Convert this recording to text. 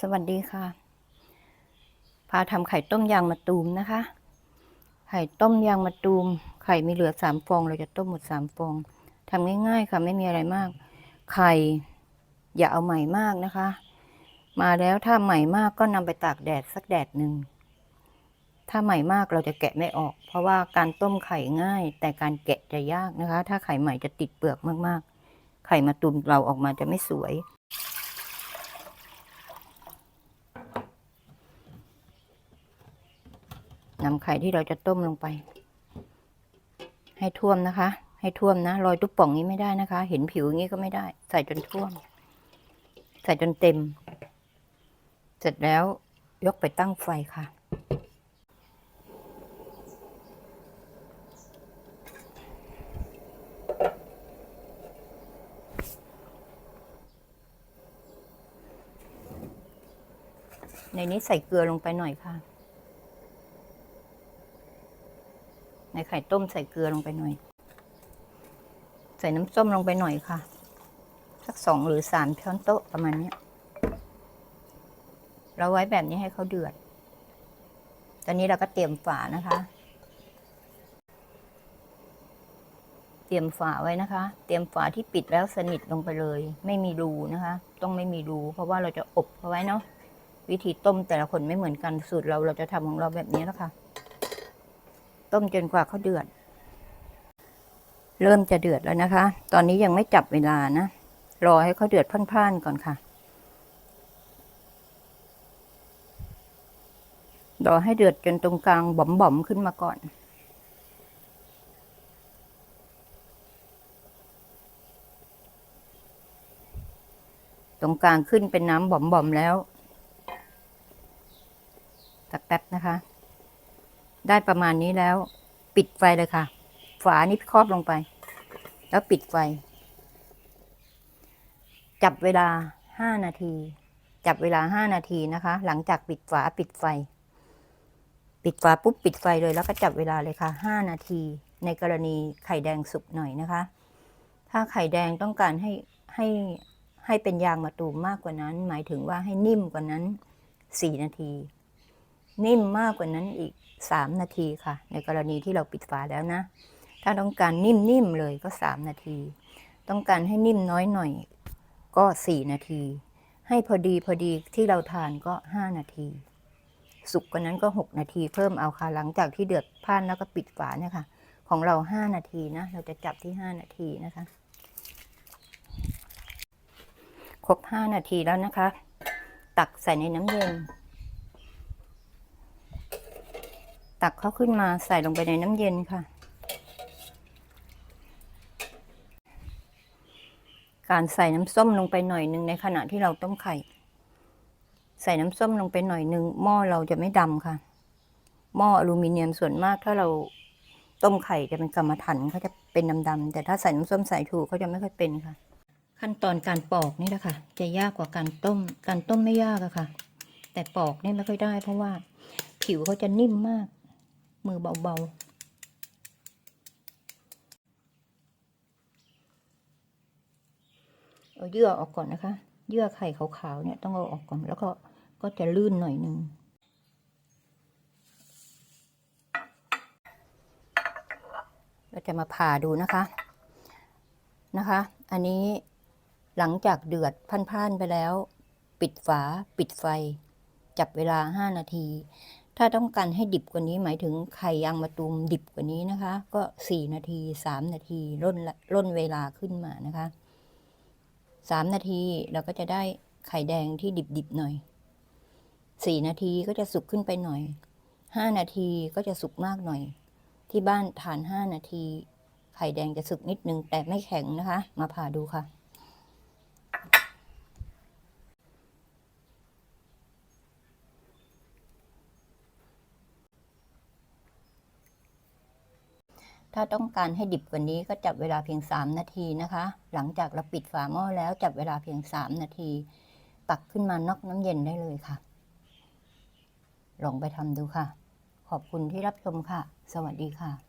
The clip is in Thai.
สวัสดีค่ะ พาทำไข่ต้มยางมะตูมนะคะ ไข่ต้มยางมะตูม ไข่มีเหลือสามฟอง เราจะต้มหมดสามฟองทำง่ายๆค่ะ ไม่มีอะไรมาก ไข่อย่าเอาใหม่มากนะคะ มาแล้วถ้าใหม่มากก็นำไปตากแดดสักแดดหนึ่ง ถ้าใหม่มากเราจะแกะไม่ออก เพราะว่าการต้มไข่ง่าย แต่การแกะจะยากนะคะ ถ้าไข่ใหม่จะติดเปลือกมากๆ ไข่มะตูมเราออกมาจะไม่สวย นำไข่ที่เราจะต้มลงไป ให้ท่วมนะคะ ให้ท่วมนะรอยตุ๊บป่องนี้ไม่ได้นะคะ เห็นผิวอย่างนี้ก็ไม่ได้ ใส่จนท่วม ใส่จนเต็ม เสร็จแล้วยกไปตั้งไฟค่ะในนี้ใส่เกลือลงไปหน่อยค่ะ ในไข่ต้มใส่เกลือลงไปหน่อย ใส่น้ำส้มลงไปหน่อยค่ะ สักสองหรือสามช้อนโต๊ะประมาณนี้เราไว้แบบนี้ให้เขาเดือด ตอนนี้เราก็เตรียมฝานะคะ เตรียมฝาไว้นะคะ เตรียมฝาที่ปิดแล้วสนิทลงไปเลย ไม่มีรูนะคะ ต้องไม่มีรู เพราะว่าเราจะอบเขาไว้เนาะ วิธีต้มแต่ละคนไม่เหมือนกัน สูตรเราเราจะทำของเราแบบนี้แล้วค่ะ ต้มจนกว่าเขาเดือด เริ่มจะเดือดแล้วนะคะ ตอนนี้ยังไม่จับเวลานะ รอให้เขาเดือดพล่านๆก่อนค่ะ รอให้เดือดจนตรงกลางบ่อมๆขึ้นมาก่อนตรงกลางขึ้นเป็นน้ำบ่อมๆแล้ว สักแป๊บนะคะ ได้ประมาณนี้แล้ว ปิดไฟเลยค่ะ ฝานี้ครอบลงไป แล้วปิดไฟ จับเวลาห้านาที จับเวลาห้านาทีนะคะ หลังจากปิดฝาปิดไฟ ปิดฝาปุ๊บปิดไฟเลยแล้วก็จับเวลาเลยค่ะห้านาที ในกรณีไข่แดงสุกหน่อยนะคะ ถ้าไข่แดงต้องการให้ให้ให้เป็นยางมะตูมมากกว่านั้น หมายถึงว่าให้นิ่มกว่านั้นสี่นาที นิ่มมากกว่านั้นอีก สามนาทีค่ะ ในกรณีที่เราปิดฝาแล้วนะ ถ้าต้องการนิ่มๆเลยก็สามนาที ต้องการให้นิ่มน้อยหน่อยก็สี่นาที ให้พอดีพอดีที่เราทานก็ห้านาที สุกกว่านั้นก็หกนาทีเพิ่มเอาค่ะหลังจากที่เดือดพ่านแล้วก็ปิดฝาเนี่ยค่ะ ของเราห้านาทีนะ เราจะจับที่ห้านาทีนะคะ ครบห้านาทีแล้วนะคะ ตักใส่ในน้ำเย็น ตักเขาขึ้นมาใส่ลงไปในน้ำเย็นค่ะ การใส่น้ำส้มลงไปหน่อยหนึ่งในขณะที่เราต้มไข่ ใส่น้ำส้มลงไปหน่อยหนึ่งหม้อเราจะไม่ดำค่ะ หม้ออลูมิเนียมส่วนมากถ้าเราต้มไข่จะเป็นกรรมฐานเขาจะเป็นดำๆแต่ถ้าใส่น้ำส้มสายถูเขาจะไม่ค่อยเป็นค่ะ ขั้นตอนการปอกนี่แหละค่ะ จะยากกว่าการต้ม การต้มไม่ยากอะค่ะ แต่ปอกนี่ไม่ค่อยได้เพราะว่าผิวเขาจะนิ่มมาก มือเบาๆเอาเยื่อออกก่อนนะคะ เยื่อไข่ขาวๆเนี่ยต้องเอาออกก่อน แล้วก็ก็จะลื่นหน่อยนึง เราจะมาผ่าดูนะคะ นะคะ อันนี้หลังจากเดือดพันๆไปแล้ว ปิดฝาปิดไฟ จับเวลาห้านาที ถ้าต้องการให้ดิบกว่านี้หมายถึงไข่ยางมะตูมดิบกว่านี้นะคะ ก็สี่นาทีสามนาทีร่นละร่นเวลาขึ้นมานะคะสามนาทีเราก็จะได้ไข่แดงที่ดิบๆหน่อยสี่นาทีก็จะสุกขึ้นไปหน่อยห้านาทีก็จะสุกมากหน่อย ที่บ้านทานห้านาที ไข่แดงจะสุกนิดนึงแต่ไม่แข็งนะคะ มาผ่าดูค่ะ ถ้าต้องการให้ดิบกว่านี้ก็จับเวลาเพียง 3 นาทีนะคะ หลังจากเราปิดฝาหม้อแล้วจับเวลาเพียง 3 นาที ตักขึ้นมานอกน้ำเย็นได้เลยค่ะ ลองไปทำดูค่ะ ขอบคุณที่รับชมค่ะ สวัสดีค่ะ